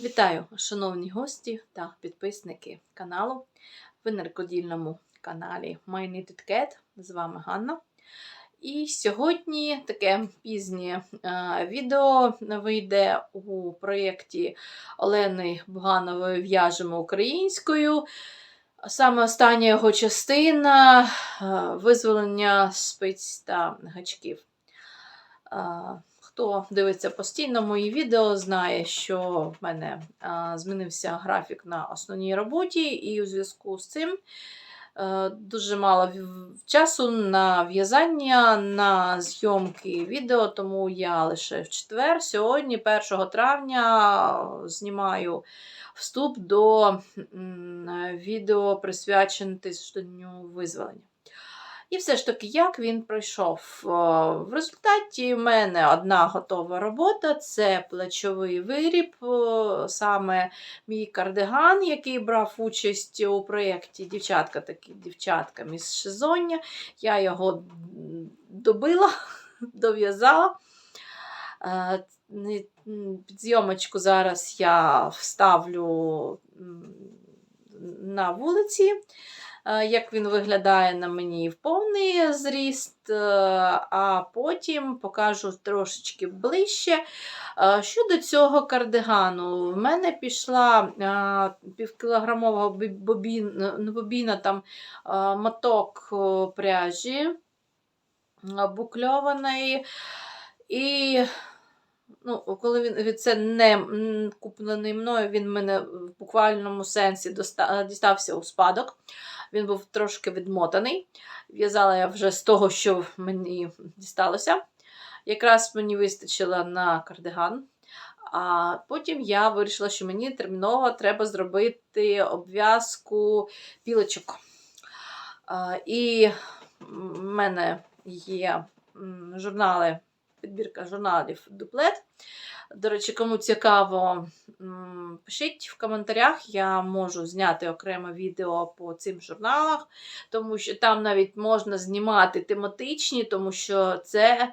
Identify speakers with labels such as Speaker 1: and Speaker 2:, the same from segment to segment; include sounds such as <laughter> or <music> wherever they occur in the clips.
Speaker 1: Вітаю, шановні гості та підписники каналу. Ви на каналі My Knitted Cat. З вами Ганна. І сьогодні таке пізнє е, відео вийде у проєкті Олени Буганової В'яжемо українською. Саме остання його частина е, визволення спиць та гачків. Хто дивиться постійно мої відео, знає, що в мене змінився графік на основній роботі, і у зв'язку з цим е, дуже мало часу на в'язання, на зйомки відео, тому я лише в четвер, сьогодні, 1 травня, знімаю вступ до відео, присвячене тижню визволення. І все ж таки, як він пройшов? Е, В результаті в мене одна готова робота це плечовий виріб, е, саме мій кардиган, який брав участь у проєкті Дівчатка такі дівчатка міс Шизоння. Я його добила, <laughs> дов'язала. Е, Під зйомочку зараз я вставлю на вулиці як він виглядає на мені в повний зріст, е, а потім покажу трошечки ближче. Е, Щодо цього кардигану, в мене пішла е, півкілограмова ну, бобіна, там е, моток е, пряжі е, букльованої. І ну, коли він це не куплений мною, він мене в буквальному сенсі доста- дістався у спадок. Він був трошки відмотаний. В'язала я вже з того, що мені дісталося. Якраз мені вистачило на кардиган. А потім я вирішила, що мені терміново треба зробити обв'язку пілочок. А, І в мене є журнали, підбірка журналів дуплет. До речі, кому цікаво, пишіть в коментарях, я можу зняти окреме відео по цим журналах, тому що там навіть можна знімати тематичні, тому що це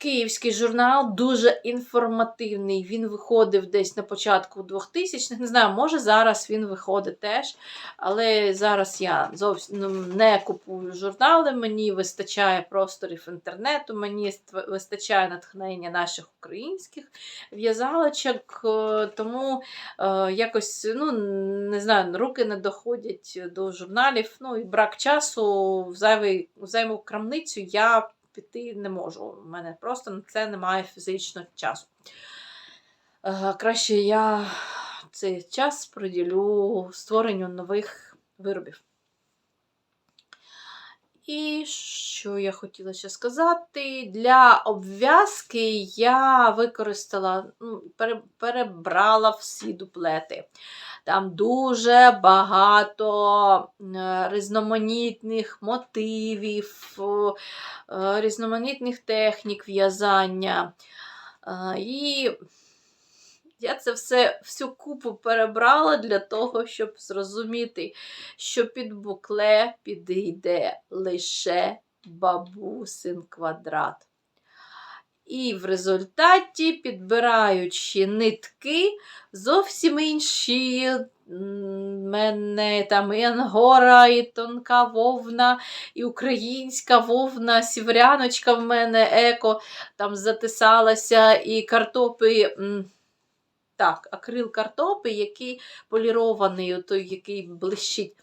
Speaker 1: київський журнал, дуже інформативний. Він виходив десь на початку 2000-х. Не знаю, може зараз він виходить теж. Але зараз я зовсім ну, не купую журнали, мені вистачає просторів інтернету, мені вистачає натхнення наших українських в'язалочок, е, тому е, якось ну, не знаю, руки не доходять до журналів. Ну і брак часу в зайву крамницю я піти не можу. У мене просто на це немає фізично часу. Е, Краще я цей час приділю створенню нових виробів. І що я хотіла ще сказати? Для обв'язки я використала, ну, перебрала всі дуплети. Там дуже багато е, різноманітних мотивів, е, різноманітних технік в'язання. Е, І я це все всю купу перебрала для того, щоб зрозуміти, що під букле підійде лише бабусин квадрат. І в результаті, підбираючи нитки, зовсім інші. мене там і ангора, і тонка вовна, і українська вовна, сівряночка в мене еко там затисалася, і картопи. Так, акрил картопи, який полірований, той, який блищить.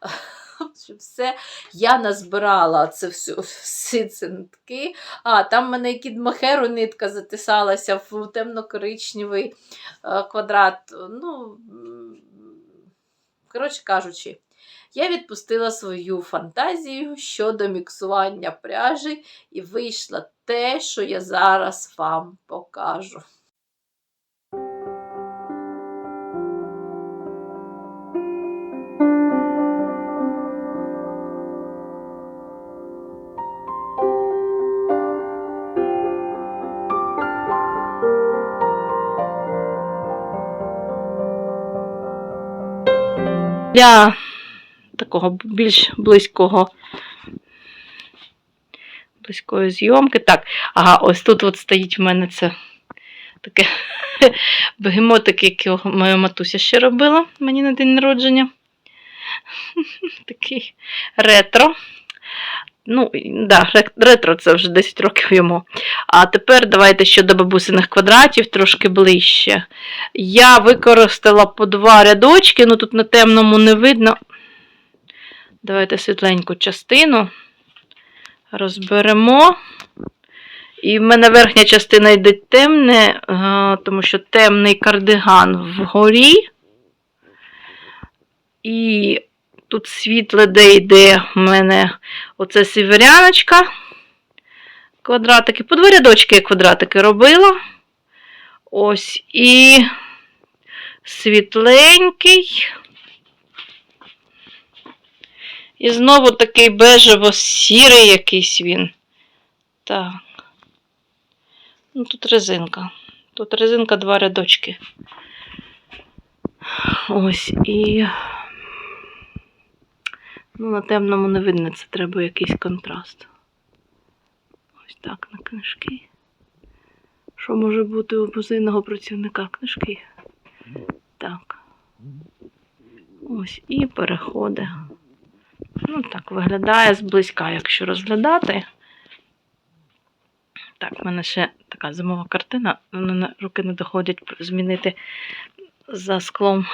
Speaker 1: <laughs> Все я назбирала це все, всі ці нитки. А, там в мене кід махеру нитка затисалася в темно-коричневий е, квадрат. Ну, коротше кажучи, я відпустила свою фантазію щодо міксування пряжі, і вийшло те, що я зараз вам покажу. Для такого більш близького близької зйомки. Так, ага, ось тут от стоїть в мене це таке <laughs> бегемотик, який моя матуся ще робила мені на день народження. <laughs> Такий ретро. Ну, да, ретро це вже 10 років йому. А тепер давайте щодо бабусиних квадратів трошки ближче. Я використала по два рядочки, ну тут на темному не видно. Давайте світленьку частину розберемо. І в мене верхня частина йде темне, е, тому що темний кардиган вгорі. І тут світле, де йде в мене оце сіверяночка. Квадратики. По два рядочки я квадратики робила. Ось і світленький. І знову такий бежево-сірий якийсь він. Так. Ну, тут резинка. Тут резинка два рядочки. Ось і. Ну, на темному не видно, це треба якийсь контраст. Ось так на книжки. Що може бути у музейного працівника книжки? Так. Ось і переходи. Ну, так виглядає зблизька, якщо розглядати. Так, в мене ще така зимова картина. в руки не доходять змінити за склом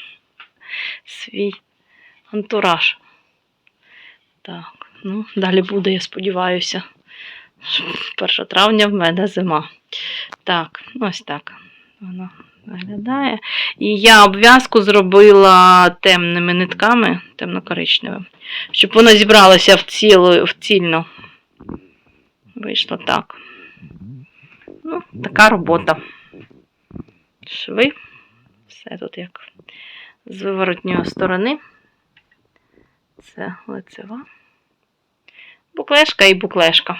Speaker 1: <laughs> свій антураж. Так, ну, далі буде, я сподіваюся. 1 травня в мене зима. Так, ось так воно виглядає. І я обв'язку зробила темними нитками, темно-коричневим, щоб воно зібралося в, цілу, в цільно. Вийшло так. Ну, така робота. Шви. Все тут як з виворотньої сторони. Це лицева. Буклешка і буклешка.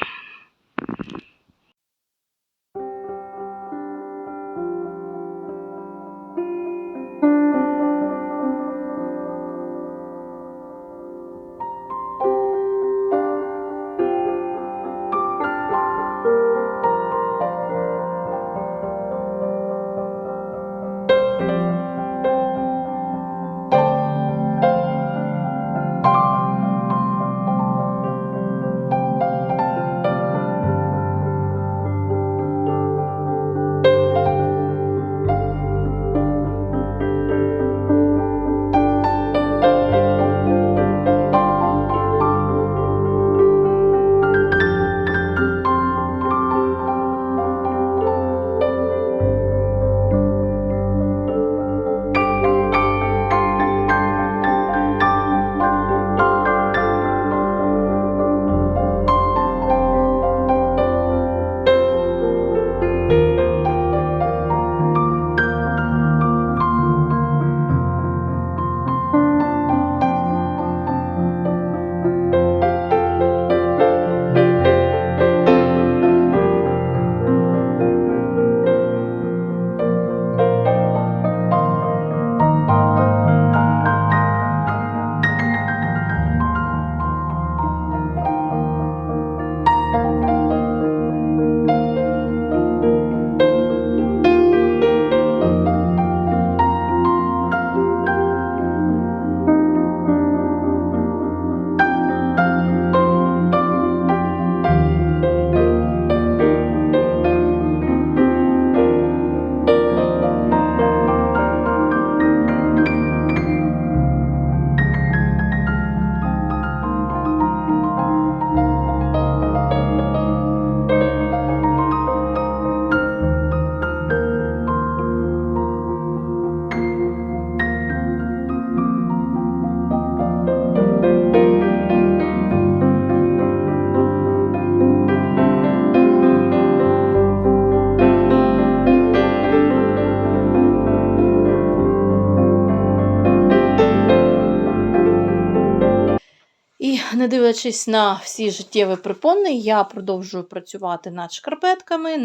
Speaker 1: І не дивлячись на всі життєві припони, я продовжую працювати над шкарпетками,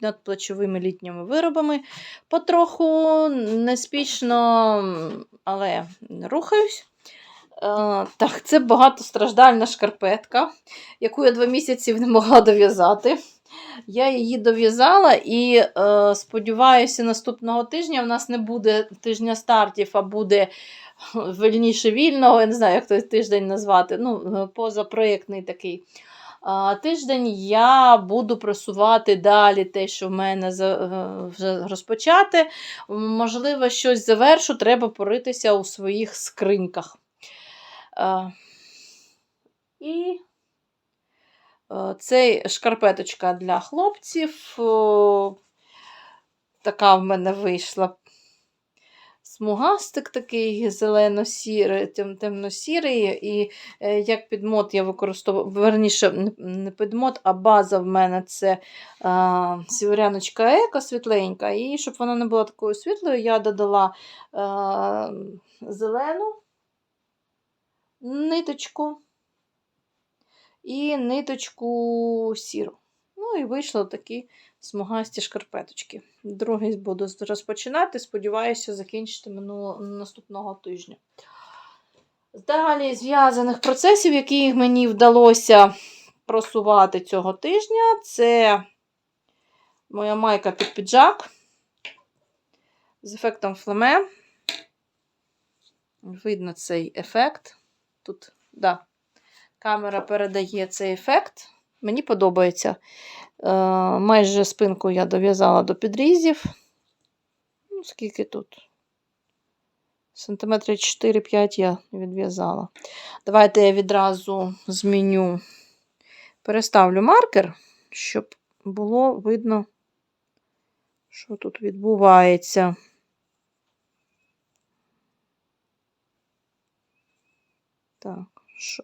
Speaker 1: над плечовими літніми виробами. Потроху неспішно, але рухаюсь. Е, так, це багатостраждальна шкарпетка, яку я два місяці не могла дов'язати. Я її дов'язала і е, сподіваюся, наступного тижня в нас не буде тижня стартів, а буде <laughs> вільніше вільного, я не знаю, як той тиждень назвати. Ну, позапроєктний такий. А, Тиждень я буду просувати далі те, що в мене е, вже розпочати. Можливо, щось завершу, треба поритися у своїх скриньках. А, І е, цей шкарпеточка для хлопців. Така в мене вийшла смугастик такий зелено-сірий, темно-сірий. І е, як підмот я використовую, верніше, не підмот, а база в мене це а, сіверяночка Еко світленька. І щоб вона не була такою світлою, я додала а, зелену ниточку і ниточку сіру. Ну і вийшли такі смугасті шкарпеточки. Другий буду розпочинати. Сподіваюся, закінчити минуло, наступного тижня. Далі зв'язаних процесів, які мені вдалося просувати цього тижня, це моя майка під піджак з ефектом флеме. Видно цей ефект. Тут, да, камера передає цей ефект. Мені подобається. Е, майже спинку я дов'язала до підрізів. Ну, скільки тут? Сантиметри 4-5 я відв'язала. Давайте я відразу зміню, переставлю маркер, щоб було видно, що тут відбувається. Так,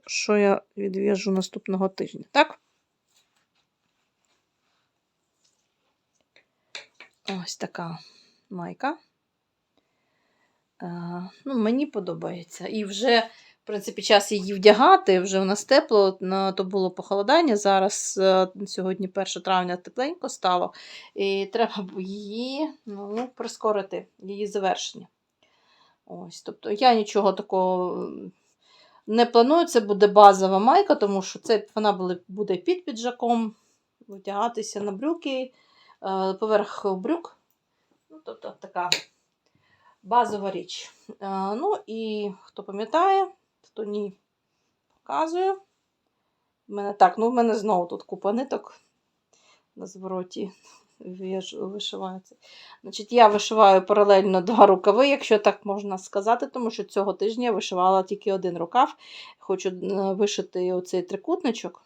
Speaker 1: що, я відв'яжу наступного тижня, так? Ось така майка. Ну, мені подобається. І вже, в принципі, час її вдягати, вже у нас тепло, то було похолодання. Зараз е, сьогодні 1 травня тепленько стало. І треба її ну, прискорити, її завершення. Ось, тобто я нічого такого не планую. Це буде базова майка, тому що це вона буде, під піджаком, вдягатися на брюки, е, поверх брюк. Ну, тобто така базова річ. Е, ну і хто пам'ятає, хто ні, показую. У мене так, ну в мене знову тут купа ниток на звороті в'яжу- вишиваються. Значить, я вишиваю паралельно два рукави, якщо так можна сказати, тому що цього тижня я вишивала тільки один рукав. Хочу е, вишити оцей трикутничок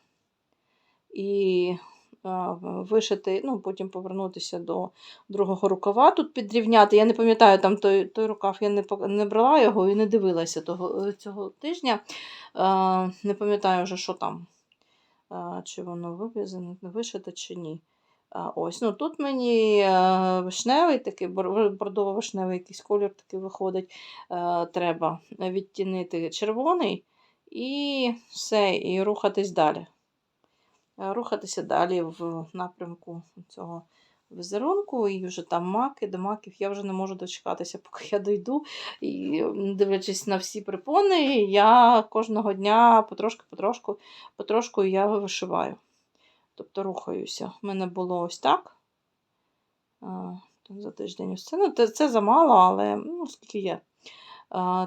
Speaker 1: і е, вишити, ну, потім повернутися до другого рукава. Тут підрівняти. Я не пам'ятаю, там той, той рукав я не, не брала його і не дивилася того, е, цього тижня. Не пам'ятаю вже, що там. Чи воно вив'язане, вишите, чи ні. Ось, ну Тут мені е, вишневий, такий бордово-вишневий якийсь колір такий виходить. Е, треба відтінити червоний і все, і рухатись далі. Е, Рухатися далі в напрямку цього візерунку, і вже там маки, до маків я вже не можу дочекатися, поки я дойду. І дивлячись на всі припони, я кожного дня потрошку-потрошку потрошку я вишиваю. Тобто рухаюся. У мене було ось так. За тиждень ось це. Ну, це, замало, але ну, скільки є.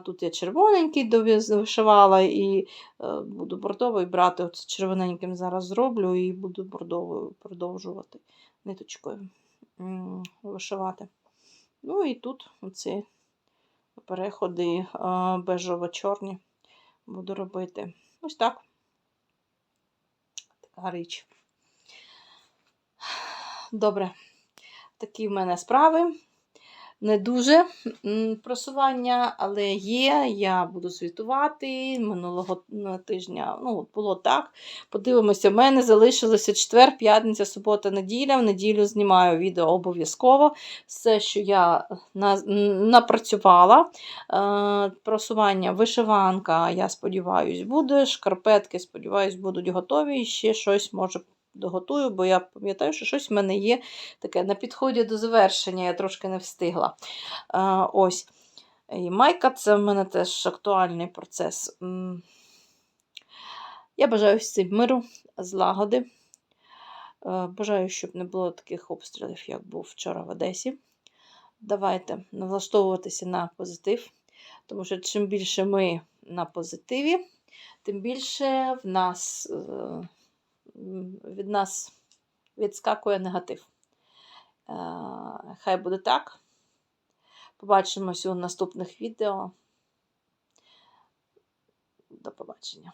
Speaker 1: Тут я червоненький дов'яз- вишивала і е, буду бордовий брати. От червоненьким зараз зроблю і буду бордовою продовжувати ниточкою вишивати. Ну і тут оці переходи а, бежево-чорні буду робити. Ось так. Така річ. Добре. Такі в мене справи. Не дуже просування, але є. Я буду звітувати. Минулого тижня ну, було так. Подивимося, в мене залишилося четвер, п'ятниця, субота, неділя. В неділю знімаю відео обов'язково. Все, що я на, напрацювала. Е, просування, вишиванка, я сподіваюся, буде. Шкарпетки, сподіваюсь, будуть готові. І ще щось може доготую, бо я пам'ятаю, що щось в мене є таке на підході до завершення, я трошки не встигла. А, ось. І майка це в мене теж актуальний процес. Я бажаю всім миру, злагоди. Е, бажаю, щоб не було таких обстрілів, як був вчора в Одесі. Давайте налаштовуватися на позитив, тому що чим більше ми на позитиві, тим більше в нас е, від нас відскакує негатив. Е, хай буде так. Побачимось у наступних відео. До побачення.